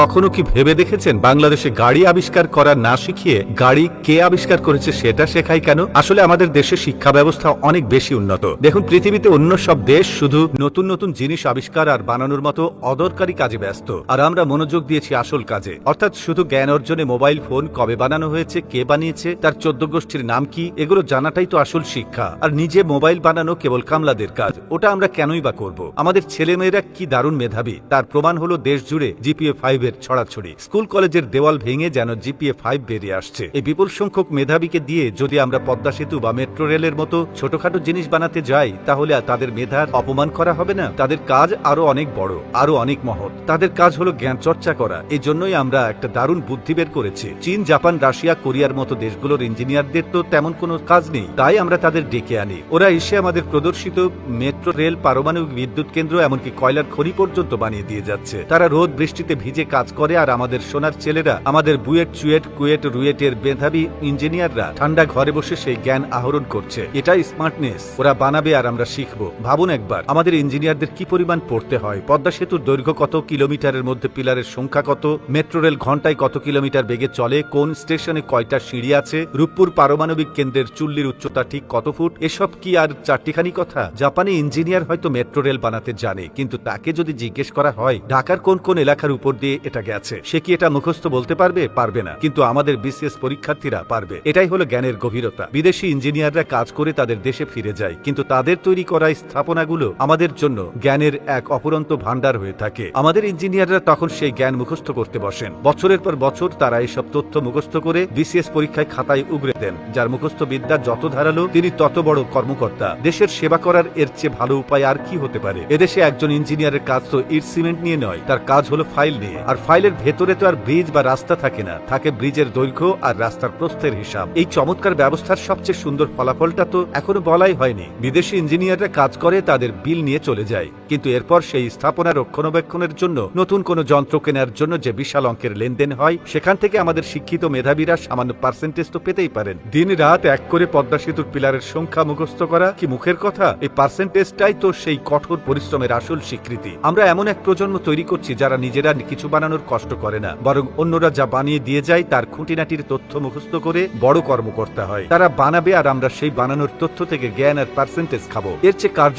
কখনো কি ভেবে দেখেছেন বাংলাদেশে গাড়ি আবিষ্কার করা না শিখিয়ে গাড়ি কে আবিষ্কার করেছে সেটা শেখাই কেন? আসলে আমাদের দেশে শিক্ষা ব্যবস্থা অনেক বেশি উন্নত। দেখুন, পৃথিবীতে অন্য সব দেশ শুধু নতুন নতুন জিনিস আবিষ্কার আর বানানোর মতো অদরকারি কাজে ব্যস্ত। আর আমরা মনোযোগ দিয়েছি আসল কাজে। অর্থাৎ শুধু জ্ঞান অর্জনে মোবাইল ফোন কবে বানানো হয়েছে, কে বানিয়েছে, তার চোদ্দ গোষ্ঠীর নাম কি, এগুলো জানাটাই তো আসল শিক্ষা। আর নিজে মোবাইল বানানো কেবল কামলাদের কাজ, ওটা আমরা কেনই বা করব? আমাদের ছেলেমেয়েরা কি দারুণ মেধাবী? তার প্রমাণ হলো দেশ জুড়ে জিপিএ ফাইভ এর ছড়াছড়ি। স্কুল কলেজের দেওয়াল ভেঙে যেন জিপিএ ফাইভ বেরিয়ে আসছে। এই বিপুল সংখ্যক মেধাবীকে দিয়ে যদি আমরা পদ্মা সেতু বা মেট্রো রেলের মতো ছোটখাটো জিনিস বানাতে যাই, তাহলে তাদের মেধার অপমান করা হবে না? তাদের কাজ আরও অনেক বড়, আরও অনেক মহৎ। তাদের কাজ হলো জ্ঞান চর্চা করা। এই জন্যই আমরা একটা দারুণ বুদ্ধি বের করেছি। চীন, জাপান, রাশিয়া, কোরিয়ার মতো দেশগুলোর ইঞ্জিনিয়ারদের তো তেমন কোনো কাজ নেই। তাই আমরা তাদের ডেকে আনি। ওরা এসে আমাদের প্রদর্শিত মেট্রো, রেল, পারমাণবিক বিদ্যুৎ কেন্দ্র, এমনকি কয়লার খনি পর্যন্ত বানিয়ে দিয়ে যাচ্ছে। তারা রোদ, বৃষ্টিতে ভিজে কাজ করে আর আমাদের সোনার ছেলেরা, আমাদের বুয়েট, চুয়েট, কুয়েট, রুয়েটের মেধাবী ইঞ্জিনিয়াররা ঠান্ডা ঘরে বসে সেই জ্ঞান আহরণ করছে। এটাই স্মার্টনেস। ওরা বানাবে আর আমরা শিখব। ভাবুন একবার, আমাদের ইঞ্জিনিয়ারদের কি পরিমাণ পড়তে হয়? পদ্মা সেতুর দৈর্ঘ্য কত কিলোমিটারের মধ্যে? পিলারের সংখ্যা কত? মেট্রো রেল ঘন্টায় কত কিলোমিটার বেগে চলে? কোন স্টেশনে কয়টা সিঁড়ি আছে? রূপপুর পারমাণবিক কেন্দ্রের চুল্লির উচ্চতা ঠিক কত ফুট? এসব কি আর চারটিখানি কথা? জাপানি ইঞ্জিনিয়ার হয়তো মেট্রো রেল বানাতে জানে, কিন্তু তাকে যদি জিজ্ঞেস করা হয়, ঢাকার কোন কোন এলাকার উপর দিয়ে এটা গেছে। সে কি এটা মুখস্থ বলতে পারবে? পারবে না। কিন্তু আমাদের বিসিএস পরীক্ষার্থীরা পারবে। এটাই হলো জ্ঞানের গভীরতা। বিদেশি ইঞ্জিনিয়াররা কাজ করে তাদের দেশে ফিরে যায়। কিন্তু তাদের তৈরি করা স্থাপনাগুলো আমাদের জন্য জ্ঞানের এক অপরন্ত ভান্ডার হয়ে থাকে। আমাদের ইঞ্জিনিয়াররা তখন সেই জ্ঞান মুখস্থ করতে বসেন। বছরের পর বছর তারা এইসব তথ্য মুখস্থ করে বিসিএস পরীক্ষায় খাতায় উগরে দেন। যার মুখস্থ বিদ্যা যত ধারালো, তিনি তত বড় কর্মকর্তা। দেশের সেবা করার এর চেয়ে ভালো উপায় আর কি হতে পারে? এদেশে একজন ইঞ্জিনিয়ারের কাজ তো ইট সিমেন্ট নিয়ে নয়, তার কাজ হলো ফাইল নিয়ে। আর ফাইলের ভেতরে তো আর ব্রিজ বা রাস্তা থাকে না। থাকে ব্রিজের দৈর্ঘ্য আর রাস্তার প্রস্থের হিসাব। এই চমৎকার ব্যবস্থার সবচেয়ে সুন্দর ফলাফলটা তো এখনও বলাই হয়নি। বিদেশি ইঞ্জিনিয়াররা কাজ করে, তাদের বিল নিয়ে চলে যায়। কিন্তু এরপর সেই স্থাপনা রক্ষণাবেক্ষণের জন্য নতুন কোনো যন্ত্র কেনার জন্য যে বিশাল অঙ্কের লেনদেন হয়, সেখান থেকে আমাদের শিক্ষিত মেধাবীরা সামান্য পার্সেন্টেজ তো পেতেই পারেন। দিন রাত এক করে পদ্মা সেতুর পিলারের সংখ্যা মুখস্থ করা কি মুখের কথা? এই পার্সেন্টেজটাই তো সেই কঠোর পরিশ্রমের আসল স্বীকৃতি। আমরা এমন এক প্রজন্ম তৈরি করছি যারা নিজেরা কিছু বানানোর কষ্ট করে না, বরং অন্যরা যা বানিয়ে দিয়ে যায় তার খুঁটিনাটির তথ্য মুখস্থ করে বড় কর্মকর্তা হয়। তারা বানাবে আর আমরা সেই বানানোর তথ্য থেকে জ্ঞান আর পার্সেন্টেজ খাব। এর চেয়ে কার্য